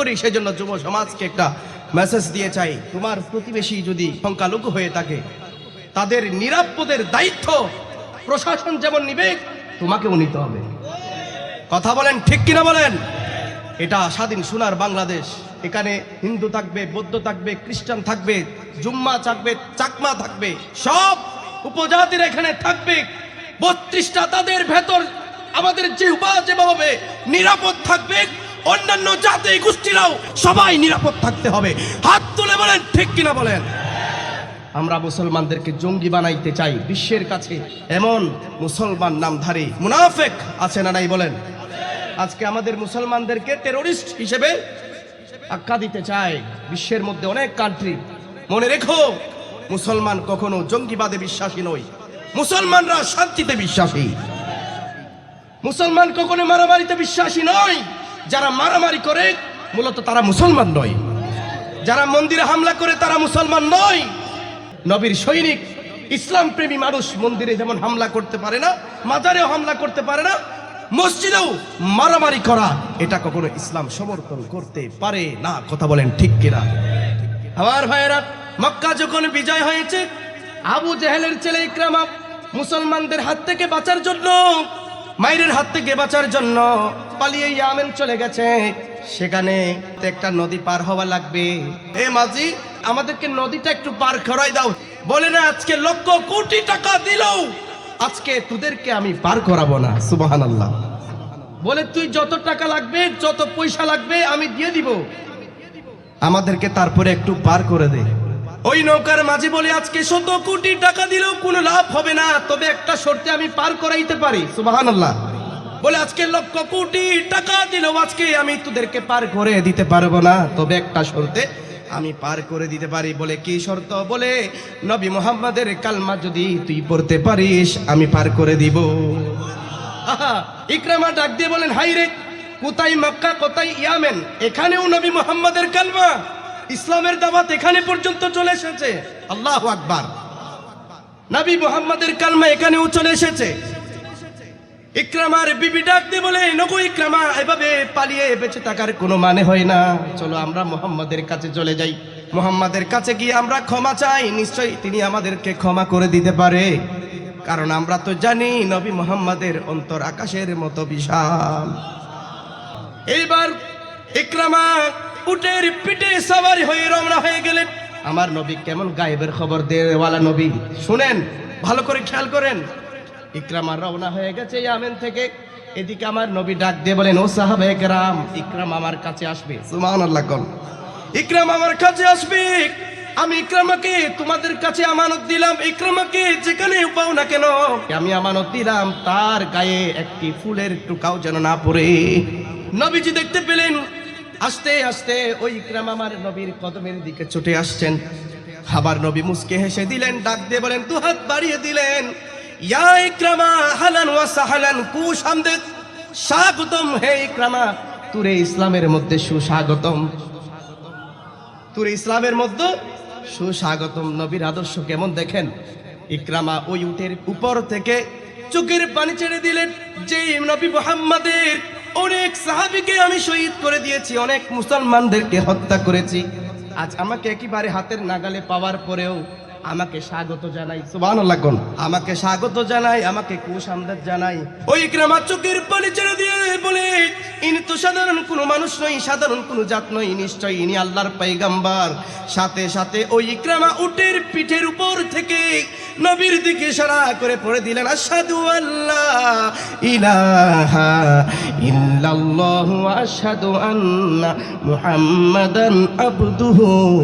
করি, সেজন্য যুব সমাজকে একটা মেসেজ দিয়ে চাই। তোমার প্রতিবেশী যদি সংখ্যালঘু হয়ে থাকে, তাদের নিরাপদের দায়িত্ব প্রশাসন যেমন নিবে, তোমাকেও নিতে হবে। কথা বলেন, ঠিক কিনা বলেন? এটা স্বাধীন সোনার বাংলাদেশ। এখানে হিন্দু থাকবে, বৌদ্ধ থাকবে, খ্রিস্টান থাকবে, জুম্মা থাকবে, চাকমা থাকবে, সব উপজাতির এখানে থাকবে। বত্রিশটা তাদের ভেতর আমাদের যে যেভাবে নিরাপদ থাকবে। অন্যান্য জাতি গোষ্ঠীরাও সবাই নিরাপদ থাকতে হবে। হাত তুলে বলেন, ঠিক কিনা বলেন? আমরা মুসলমানদেরকে জঙ্গি বানাইতে চাই। বিশ্বের কাছে এমন মুসলমান নামধারী মুনাফেক আছে না নাই বলেন? আজকে আমাদের মুসলমানদেরকে টেরোরিস্ট হিসেবে আখ্যা দিতে চায় বিশ্বের মধ্যে অনেক কান্ট্রি মনে রেখো, মুসলমান কখনো জঙ্গিবাদে বিশ্বাসী নয়। মুসলমানরা শান্তিতে বিশ্বাসী। মুসলমান কখনো মারামারিতে বিশ্বাসী নয়। যারা মারামারি করে, মূলত তারা মুসলমান নয়। যারা মন্দিরে হামলা করে, তারা মুসলমান নয়। নবীর সৈনিক ইসলাম প্রেমী মানুষ মন্দিরে যেমন হামলা করতে পারে না, মাজারেও হামলা করতে পারে না, মসজিদেও মারামারি করা, এটা কখনো ইসলাম সমর্থন করতে পারে না। কথা বলেন ঠিক কিনা? আমার ভাইয়েরা, মক্কা যখন বিজয় হয়েছে, আবু জেহেলের ছেলে ইকরামা মুসলমানদের হাত থেকে বাঁচার জন্য মায়ের হাত থেকে বাঁচার জন্য পালিয়ে ইয়ামেন চলে গেছে। সেখানে একটা নদী পার হওয়া লাগবে। এ মাঝি, আমাদেরকে নদীটা একটু পার করাই দাও। বলে না, আজকে লক্ষ কোটি টাকা দিলেও আজকে তোদেরকে আমি পার করাবো না। সুবাহান আল্লাহ বলে, তুই যত টাকা লাগবে, যত পয়সা লাগবে, আমি দিয়ে দিব। আমাদেরকে তারপরে একটু পার করে দে। ওই নৌকার মাঝি বলে আজকে শত কোটি টাকা দিলেও কোনো লাভ হবে না, তবে একটা শর্তে আমি পার করাইতে পারি। সুবাহান বলে আজকে লক্ষ কোটি টাকা দিলেও আজকে আমি তোদেরকে পার করে দিতে পারব না, তবে একটা শর্তে আমি পার করে দিতে পারি। বলে কি শর্ত? বলে, নবী মোহাম্মদের কালমা যদি তুই পড়তে পারিস, আমি পার করে দিব। ইকরামা ডাক দিয়ে বলেন হাই রে কোথায় মক্কা, কোথায় ইয়ামেন? এখানেও নবী মোহাম্মদের কালমা? ইসলামের দাওয়াত এখানে পর্যন্ত চলে এসেছে। আল্লাহ আকবার। নবী মোহাম্মদের কালমা এখানেও চলে এসেছে। ইকরামার বিবি ডাক দিয়ে বলে নগো ইকরামা এভাবে পালিয়ে বেঁচে থাকার কোনো মানে হয় না। চলো আমরা মোহাম্মদের কাছে চলে যাই। মোহাম্মদের কাছে গিয়ে আমরা ক্ষমা চাই। নিশ্চয়ই তিনি আমাদেরকে ক্ষমা করে দিতে পারে। কারণ আমরা তো জানি নবী মোহাম্মদের অন্তর আকাশের মতো বিশাল। এইবার ইকরামা উটের পিঠে সওয়ারি হয়ে রওনা হয়ে গেলেন। আমার নবী কেমন গায়েবের খবর দেওয়ালা নবী? শুনেন ভালো করে খেয়াল করেন। ইকরামা রওনা হয়ে গেছে ইয়ামেন থেকে। এদিকে আমার নবী ডাক দিয়ে বলেন ও সাহাবে কেরাম ইকরাম আমার কাছে আসবে। সুমান আল্লাহ ইকরাম আমার কাছে আসবে। আমি ইকরামাকে তোমাদের কাছে আমানত দিলাম। ইকরামাকে যেখানে পাও না কেন আমি আমানত দিলাম তার গায়ে একটি ফুলের টুকাও যেন না পড়ে। নবীজি দেখতে পেলেন আস্তে আস্তে ওই ইকরাম আমার নবীর কদমের দিকে ছুটে আসছেন। আবার নবী মুসকে হেসে দিলেন, ডাক দিয়ে বলেন, দু হাত বাড়িয়ে দিলেন। ইয়া ইকরামা, হালান ওয়া সাহালান কুসামদেদ স্বাগতম হে ইকরামা। তুরে ইসলামের মধ্যে সুস্বাগতম। তুরে ইসলামের মধ্যে সুস্বাগতম। নবীর আদর্শ কেমন দেখেন? ইকরামা ওই উটের উপর থেকে চোখের পানি ছেড়ে দিলেন। যে নবী মোহাম্মদের অনেক সাহাবিকে আমি শহীদ করে দিয়েছি, অনেক মুসলমানদেরকে হত্যা করেছি। আজ আমাকে একেবারে হাতের নাগালে পাওয়ার পরেও আমাকে স্বাগত জানাই। কোন? আমাকে স্বাগত জানাই, আমাকে কুশ কুসামদাদ জানাই। ওই গ্রামা চোখের পানি ছেড়ে দিয়ে বলে, ইনি তো সাধারণ কোনো মানুষ নয়, সাধারণ কোনো জাত নয় নিশ্চয় ইনি আল্লাহর পাইগাম্বার সাথে সাথে ওই ইকরামা উটের পিঠের উপর থেকে নবীর দিকে ইশারা করে পড়ে দিলেন, আশহাদু আল্লাহ ইলাহা ইল্লাল্লাহু আশহাদু আন্না মুহাম্মাদান আবদুহু।